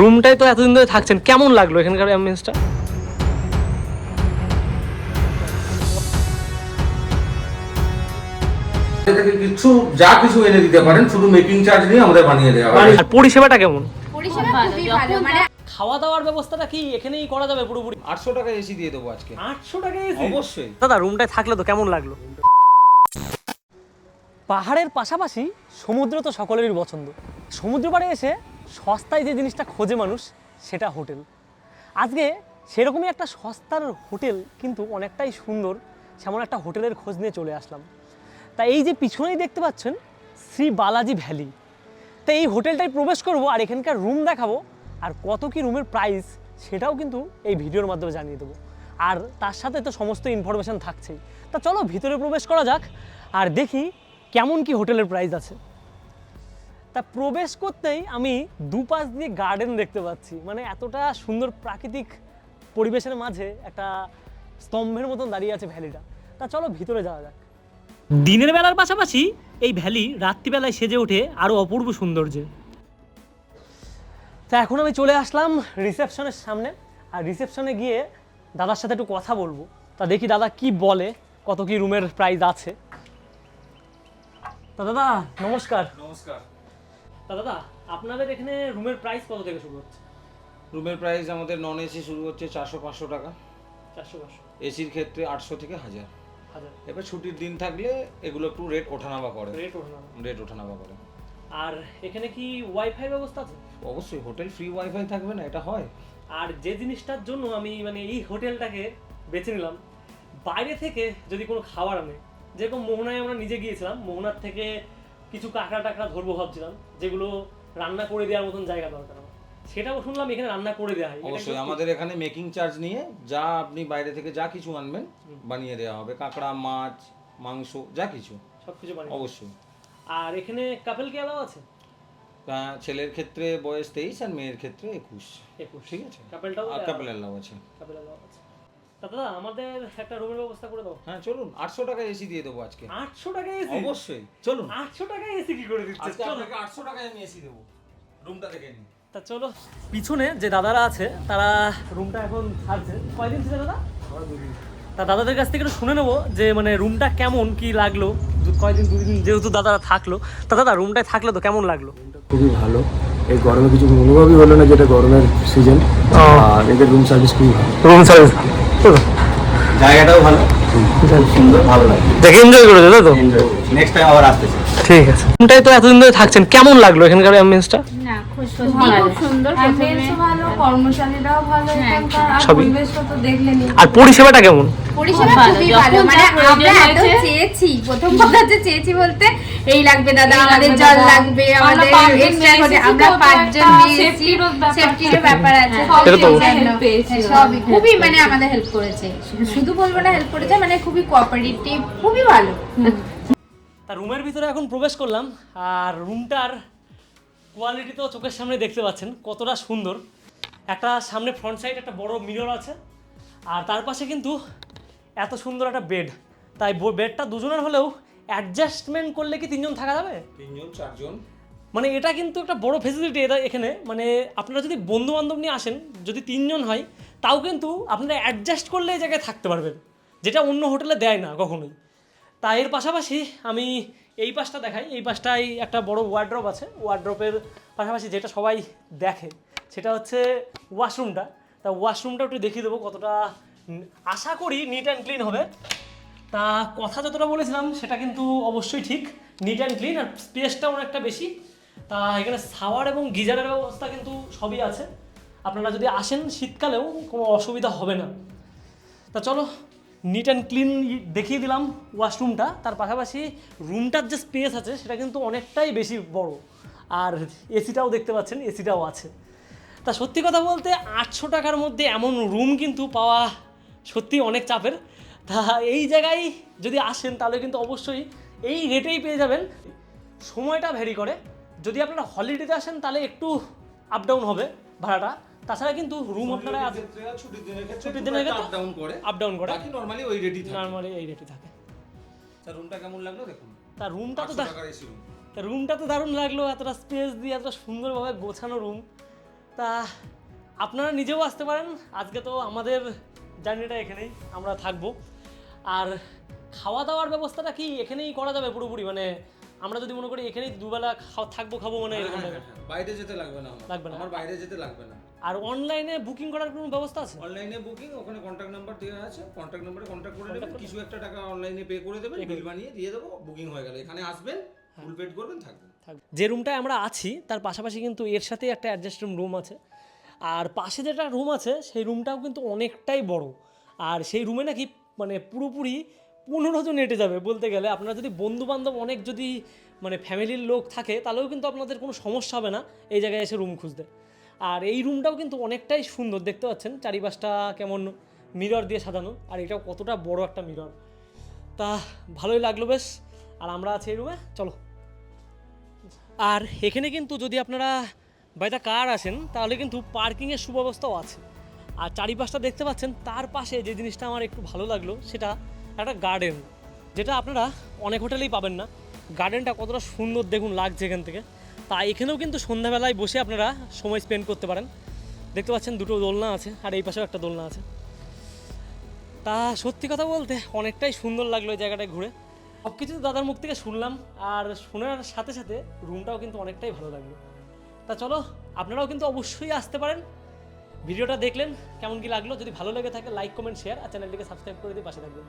রুমটাই তো এতদিন ধরে থাকছেন কেমন লাগল এখানকার অ্যাম্বিয়েন্সটা থেকে কিছু যা কিছু এনে দিতে পারেন শুধু মেকিং চার্জ নিয়ে আমাদের বানিয়ে দেওয়া হবে। আর পরিষেবাটা কেমন? পরিষেবা খুবই ভালো মানে খাওয়া দাওয়ার ব্যবস্থাটা কি এখানেই করা যাবে পুরোপুরি? আটশো টাকা এসি দিয়ে দেবো আজকে। আটশো টাকা অবশ্যই। দাদা রুমটায় থাকলে তো কেমন লাগল? পাহাড়ের পাশাপাশি সমুদ্র তো সকলেরই পছন্দ। সমুদ্র পাড়ে এসে সস্তায় যে জিনিসটা খোঁজে মানুষ, সেটা হোটেল। আজকে সেরকমই একটা সস্তার হোটেল কিন্তু অনেকটাই সুন্দর, সেমন একটা হোটেলের খোঁজ নিয়ে চলে আসলাম। তা এই যে পিছনেই দেখতে পাচ্ছেন, শ্রী বালাজি ভ্যালি। তা এই হোটেলটায় প্রবেশ করব আর এখানকার রুম দেখাবো, আর কত কি রুমের প্রাইস সেটাও কিন্তু এই ভিডিওর মাধ্যমে জানিয়ে দেবো। আর তার সাথে তো সমস্ত ইনফরমেশন থাকছেই। তা চলো ভিতরে প্রবেশ করা যাক, আর দেখি কেমন কি হোটেলের প্রাইস আছে। তা প্রবেশ করতেই আমি দুপাশ দিয়ে গার্ডেন দেখতে পাচ্ছি। মানে এতটা সুন্দর প্রাকৃতিক পরিবেশের মাঝে একটা স্তম্ভের মতন দাঁড়িয়ে আছে ভ্যালিটা। তা চলো ভিতরে যাওয়া যাক। দিনের বেলার পাশাপাশি এই ভ্যালি রাত্রিবেলায় সেজে ওঠে আরও অপূর্ব সৌন্দর্যে। তা এখন আমি চলে আসলাম রিসেপশনের সামনে। আর রিসেপশনে গিয়ে দাদার সাথে একটু কথা বলব। তা দেখি দাদা কি বলে, কত কি রুমের প্রাইস আছে। তা দাদা, নমস্কার। নমস্কার। তা দাদা আপনাদের এখানে রুমের প্রাইস কত থেকে শুরু হচ্ছে? রুমের প্রাইস আমাদের নন এসি শুরু হচ্ছে চারশো পাঁচশো টাকা। চারশো পাঁচশো। এসির ক্ষেত্রে আটশো থেকে হাজার। হাজার। এবার ছুটির দিন থাকলে এগুলো একটু রেট ওঠানামা করে। রেট ওঠে না রেট ওঠানামা করে। আর এখানে কি ওয়াইফাই ব্যবস্থা আছে? অবশ্যই হোটেল ফ্রি ওয়াইফাই থাকবে না এটা হয়। আর যে জিনিসটার জন্য আমি মানে এই হোটেলটাকে বেছে নিলাম বাইরে থেকে যদি কোনো খাবার আনে যেরকম মোহনায় আমরা নিজে গিয়েছিলাম মোহনার থেকে কিছু কাঁকড়া টাকড়া ধরবো ভাবছিলাম যেগুলো রান্না করে দেওয়ার মতন জায়গা দরকার আমার। সেটাও শুনলাম এখানে রান্না করে দেওয়া হয়। অবশ্যই আমাদের এখানে মেকিং চার্জ নিয়ে যা আপনি বাইরে থেকে যা কিছু আনবেন বানিয়ে দেওয়া হবে। কাঁকড়া মাছ মাংস যা কিছু। সবকিছু বানিয়ে অবশ্যই। আর এখানে কাপেল কি অ্যালাউ আছে? ছেলের ক্ষেত্রে বয়স তেইশ আর মেয়ের ক্ষেত্রে একুশ। একুশ। ঠিক আছে? কাপেলটাও আর কাপেল অ্যালাউ আছে। কাপেল অ্যালাউ আছে। তা দাদা আমাদের একটা রুমের ব্যবস্থা করে দাও। হ্যাঁ চলুন আটশো টাকা এসি দিয়ে দেবো আজকে। আটশো টাকা এসি অবশ্যই চলুন। আটশো টাকা এসি কি করে দিচ্ছে? আজকে আপনাকে আটশো টাকায় আমি এসি দেবো রুমটা থেকে নিন। তা চলো। পিছনে যে দাদারা আছে তারা রুমটা এখন ছাড়ছে। কয়দিন ছিল দাদা? তা দাদাদের কাছ থেকে একটু শুনে নেব যে মানে রুমটা কেমন কি লাগল? কয়দিন দুদিন যেহেতু দাদারা থাকল। তা দাদা রুমটায় থাকলে তো কেমন লাগল? খুবই ভালো। এই গরমে কিছু অনুভবই হলো না যেটা গরমের সিজন আর এদের রুম সার্ভিস খুবই ভালো। রুম সার্ভিস জায়গাটাও ভালো। সুন্দর ভালো লাগে। দেখে এনজয় করে দিল তো? নেক্সট টাইম আবার আসতে ঠিক আছে। তো এতদিন ধরে থাকছেন কেমন লাগল এখানকার অ্যাম্বিয়েন্সটা না খুব খুব সুন্দর। ভালো। কর্মচারীরাও ভালো এখানকার। আর পরিবেশটা তো দেখলেনই আর পরিষেবাটা কেমন? পরিষেবা খুবই ভালো। মানে আমরা এত চেয়েছি প্রথম কথা হচ্ছে চেয়েছি বলতে এই লাগবে দাদা আমাদের জল লাগবে আমাদের এক্সট্রা করে আমরা তো, তো পাঁচজন একটা নিয়ে এসেছি safety র ব্যাপার সেফটির ব্যাপার আছে। হ্যাঁ, সবই পেয়েছিল। সবই খুবই মানে আমাদের হেল্প করেছে। শুধু বলব না হেল্প করেছে মানে খুবই কোঅপারেটিভ খুবই ভালো। তা রুমের ভিতরে এখন প্রবেশ করলাম। আর রুমটার কোয়ালিটি তো চোখের সামনে দেখতে পাচ্ছেন কতটা সুন্দর। একটা সামনে ফ্রন্ট সাইড একটা বড় মিরর আছে আর তার পাশে কিন্তু এত সুন্দর একটা বেড তাই বেডটা দুজনের হলেও অ্যাডজাস্টমেন্ট করলে কি তিনজন থাকা যাবে? তিনজন চারজন। মানে এটা কিন্তু একটা বড় ফেসিলিটি এটা এখানে। মানে আপনারা যদি বন্ধু বান্ধব নিয়ে আসেন যদি তিনজন হয় তাও কিন্তু আপনারা অ্যাডজাস্ট করলে এই জায়গায় থাকতে পারবেন। যেটা অন্য হোটেলে দেয় না কখনোই। তা এর পাশাপাশি আমি এই পাশটা দেখাই, এই পাশটায় একটা বড় ওয়ার্ড্রপ আছে। ওয়ার্ড্রপের পাশাপাশি যেটা সবাই দেখে, সেটা হচ্ছে ওয়াশরুমটা তা ওয়াশরুমটা একটু দেখিয়ে দেবো কতটা আশা করি নিট অ্যান্ড ক্লিন হবে। তা কথা যতটা বলেছিলাম, সেটা কিন্তু অবশ্যই ঠিক। নিট অ্যান্ড ক্লিন আর স্পেসটা অনেকটা বেশি। তা এখানে সাওয়ার এবং গিজারের ব্যবস্থা কিন্তু সবই আছে। আপনারা যদি আসেন শীতকালেও কোনো অসুবিধা হবে না। তা চলো নিট অ্যান্ড ক্লিন দেখিয়ে দিলাম ওয়াশরুমটা তার পাশাপাশি রুমটার যে স্পেস আছে, সেটা কিন্তু অনেকটাই বেশি বড়। আর এসিটাও দেখতে পাচ্ছেন এসিটাও আছে। তা সত্যি কথা বলতে আটশো টাকার মধ্যে এমন রুম কিন্তু পাওয়া সত্যি অনেক চাপের। তা এই জায়গায় যদি আসেন, তাহলে কিন্তু অবশ্যই এই রেটেই পেয়ে যাবেন। সময়টা ভ্যারি করে। যদি আপনারা হলিডেতে আসেন, তাহলে একটু আপ ডাউন হবে ভাড়াটা। তাছাড়া কিন্তু রুম আপনারা ছুটির দিনের ক্ষেত্রে ছুটির দিনের ক্ষেত্রে আপ ডাউন করে। আপ ডাউন করে। বাকি নরমালি ওই রেটই থাকে। নর্মালি এই রেটে থাকে। তা রুমটা কেমন লাগল দেখুন? তা রুমটা তো 800 দা- টাকার তা রুমটা তো দারুণ লাগল এতটা স্পেস দিয়ে এতটা সুন্দরভাবে গোছানো রুম তা আপনারা নিজেও আসতে পারেন। আজকে তো আমাদের জার্নিটা এখানেই আমরা থাকব। আর খাওয়া দাওয়ার ব্যবস্থাটা কি এখানেই করা যাবে পুরোপুরি? মানে আমরা যদি মনে করি এখানেই দুবেলা থাকব খাব মানে এরকম বাইরে যেতে লাগবে না লাগবে না। আমার বাইরে যেতে লাগবে না। আর অনলাইনে বুকিং করার কোনো ব্যবস্থা আছে? অনলাইনে বুকিং ওখানে কন্ট্যাক্ট নাম্বার দেওয়া আছে। কন্ট্যাক্ট নাম্বারে কন্ট্যাক্ট করে নেবেন। কিছু একটা টাকা অনলাইনে পে করে দেবেন বিল বানিয়ে দিয়ে দেবো বুকিং হয়ে গেল। এখানে আসবেন ফুল পেড করবেন থাকবেন। যে রুমটায় আমরা আছি তার পাশাপাশি কিন্তু এর সাথে একটা অ্যাডজাস্ট রুম আছে। আর পাশে যেটা রুম আছে সেই রুমটাও কিন্তু অনেকটাই বড়। আর সেই রুমে নাকি মানে পুরোপুরি পনেরো জন হেঁটে যাবে বলতে গেলে। আপনারা যদি বন্ধু বান্ধব অনেক যদি মানে ফ্যামিলির লোক থাকে, তাহলেও কিন্তু আপনাদের কোনো সমস্যা হবে না এই জায়গায় এসে রুম খুঁজতে। আর এই রুমটাও কিন্তু অনেকটাই সুন্দর, দেখতে পাচ্ছেন? চারিপাশটা কেমন মিরর দিয়ে সাজানো, আর এটাও কতটা বড় একটা মিরর তা ভালোই লাগল বেশ। আর আমরা আছি এই রুমে চলো। আর এখানে কিন্তু যদি আপনারা বাইদা কার আসেন, তাহলে কিন্তু পার্কিংয়ের সুব্যবস্থাও আছে। আর চারিপাশটা দেখতে পাচ্ছেন, তার পাশে যে জিনিসটা আমার একটু ভালো লাগল, সেটা একটা গার্ডেন যেটা আপনারা অনেক হোটেলেই পাবেন না। গার্ডেনটা কতটা সুন্দর দেখুন লাগছে এখান থেকে। তা এখানেও কিন্তু সন্ধ্যাবেলায় বসে আপনারা সময় স্পেন্ড করতে পারেন। দেখতে পাচ্ছেন দুটো দোলনা আছে, আর এই পাশেও একটা দোলনা আছে। তা সত্যি কথা বলতে অনেকটাই সুন্দর লাগল এই জায়গাটায় ঘুরে। সব কিছু দাদার মুখ থেকে শুনলাম, আর শোনার সাথে সাথে রুমটাও কিন্তু অনেকটাই ভালো লাগল। তা চলো, আপনারাও কিন্তু অবশ্যই আসতে পারেন। ভিডিওটা দেখলেন, কেমন কি লাগল? যদি ভালো লেগে থাকে লাইক কমেন্ট শেয়ার আর চ্যানেলটিকে সাবস্ক্রাইব করে দিয়ে পাশে থাকবেন।